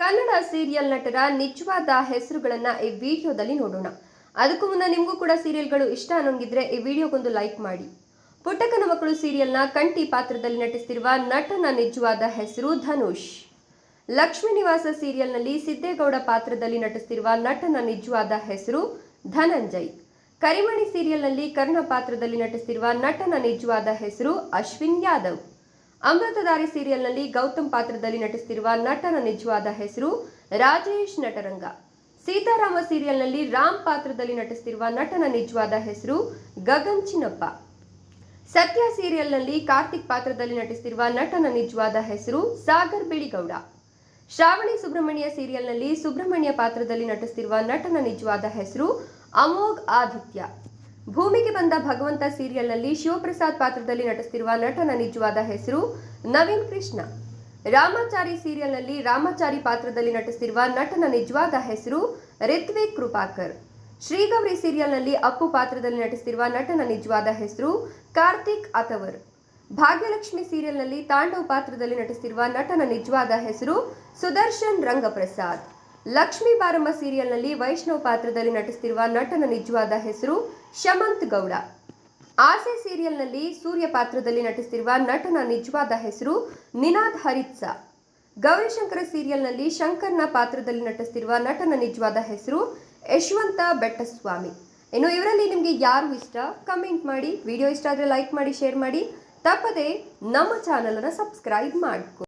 Kannada serial ನಟರ ನಿಜವಾದ ಹೆಸರುಗಳನ್ನ ಈ ವಿಡಿಯೋದಲ್ಲಿ ನೋಡೋಣ. ಅದಕ್ಕೂ ಮುನ್ನ ನಿಮಗೂ ಕೂಡ ಸೀರಿಯಲ್ಗಳು ಇಷ್ಟ ಅನ್ನೋಂಗಿದ್ರೆ ಈ ವಿಡಿಯೋಗೊಂದು ಲೈಕ್ ಮಾಡಿ. ಪುಟ್ಟಕನ ಮಕ್ಕಳು ಸೀರಿಯಲ್ನ ಕಂಠಿ ಪಾತ್ರದಲ್ಲಿ ನಟಿಸ್ತಿರುವ ನಟನ ನಿಜವಾದ ಹೆಸರು ಧನುಷ್. ಲಕ್ಷ್ಮೀ ನಿವಾಸ ಸೀರಿಯಲ್ನಲ್ಲಿ ಸಿದ್ದೇಗೌಡ ಪಾತ್ರದಲ್ಲಿ ನಟಿಸ್ತಿರುವ ನಟನ ನಿಜವಾದ ಹೆಸರು ಧನಂಜಯ್. ಕರಿಮಣಿ ಸೀರಿಯಲ್ನಲ್ಲಿ ಕರ್ಣ ಪಾತ್ರದಲ್ಲಿ ನಟಿಸ್ತಿರುವ ನಟನ ನಿಜವಾದ ಹೆಸರು ಅಶ್ವಿನ್ ಯಾದವ್. ಅಮೃತಧಾರಿ ಸೀರಿಯಲ್ನಲ್ಲಿ ಗೌತಮ್ ಪಾತ್ರದಲ್ಲಿ ನಟಿಸುತ್ತಿರುವ ನಟನ ನಿಜವಾದ ಹೆಸರು ರಾಜೇಶ್ ನಟರಂಗ. ಸೀತಾರಾಮ ಸೀರಿಯಲ್ನಲ್ಲಿ ರಾಮ್ ಪಾತ್ರದಲ್ಲಿ ನಟಿಸುತ್ತಿರುವ ನಟನ ನಿಜವಾದ ಹೆಸರು ಗಗನ್ ಚಿನ್ನಪ್ಪ. ಸತ್ಯ ಸೀರಿಯಲ್ನಲ್ಲಿ ಕಾರ್ತಿಕ್ ಪಾತ್ರದಲ್ಲಿ ನಟಿಸುತ್ತಿರುವ ನಟನ ನಿಜವಾದ ಹೆಸರು ಸಾಗರ್ ಬಿಳಿಗೌಡ. ಶ್ರಾವಣಿ ಸುಬ್ರಹ್ಮಣ್ಯ ಸೀರಿಯಲ್ನಲ್ಲಿ ಸುಬ್ರಹ್ಮಣ್ಯ ಪಾತ್ರದಲ್ಲಿ ನಟಿಸುತ್ತಿರುವ ನಟನ ನಿಜವಾದ ಹೆಸರು ಅಮೋಘ್ ಆದಿತ್ಯ. ಭೂಮಿಗೆ ಬಂದ ಭಗವಂತ ಸೀರಿಯಲ್ನಲ್ಲಿ ಶಿವಪ್ರಸಾದ್ ಪಾತ್ರದಲ್ಲಿ ನಟಿಸುತ್ತಿರುವ ನಟನ ನಿಜವಾದ ಹೆಸರು ನವೀನ್ ಕೃಷ್ಣ. ರಾಮಾಚಾರಿ ಸೀರಿಯಲ್ನಲ್ಲಿ ರಾಮಾಚಾರಿ ಪಾತ್ರದಲ್ಲಿ ನಟಿಸ್ತಿರುವ ನಟನ ನಿಜವಾದ ಹೆಸರು ರಿತ್ವಿಕ್ ಕೃಪಾಕರ್. ಶ್ರೀಗೌರಿ ಸೀರಿಯಲ್ನಲ್ಲಿ ಅಪ್ಪು ಪಾತ್ರದಲ್ಲಿ ನಟಿಸ್ತಿರುವ ನಟನ ನಿಜವಾದ ಹೆಸರು ಕಾರ್ತಿಕ್ ಅಥವರ್ ಭಾಗ್ಯಲಕ್ಷ್ಮಿ ಸೀರಿಯಲ್ನಲ್ಲಿ ತಾಂಡವ್ ಪಾತ್ರದಲ್ಲಿ ನಟಿಸ್ತಿರುವ ನಟನ ನಿಜವಾದ ಹೆಸರು ಸುದರ್ಶನ್ ರಂಗಪ್ರಸಾದ್. ಲಕ್ಷ್ಮೀ ಬಾರಮ್ಮ ಸೀರಿಯಲ್ನಲ್ಲಿ ವೈಷ್ಣವ್ ಪಾತ್ರದಲ್ಲಿ ನಟಿಸ್ತಿರುವ ನಟನ ನಿಜವಾದ ಹೆಸರು ಶಮಂತ್ ಗೌಡ. ಆಸೆ ಸೀರಿಯಲ್ನಲ್ಲಿ ಸೂರ್ಯ ಪಾತ್ರದಲ್ಲಿ ನಟಿಸ್ತಿರುವ ನಟನ ನಿಜವಾದ ಹೆಸರು ನಿನಾದ್ ಹರಿತ್ಸ ಗೌರಿಶಂಕರ ಸೀರಿಯಲ್ನಲ್ಲಿ ಶಂಕರ್ನ ಪಾತ್ರದಲ್ಲಿ ನಟಿಸ್ತಿರುವ ನಟನ ನಿಜವಾದ ಹೆಸರು ಯಶವಂತ ಬೆಟ್ಟಸ್ವಾಮಿ. ಇನ್ನು ಇವರಲ್ಲಿ ನಿಮಗೆ ಯಾರು ಇಷ್ಟ? ಕಮೆಂಟ್ ಮಾಡಿ. ವಿಡಿಯೋ ಇಷ್ಟ ಆದರೆ ಲೈಕ್ ಮಾಡಿ, ಶೇರ್ ಮಾಡಿ. ತಪ್ಪದೆ ನಮ್ಮ ಚಾನಲನ್ನು ಸಬ್ಸ್ಕ್ರೈಬ್ ಮಾಡ್ಕೊ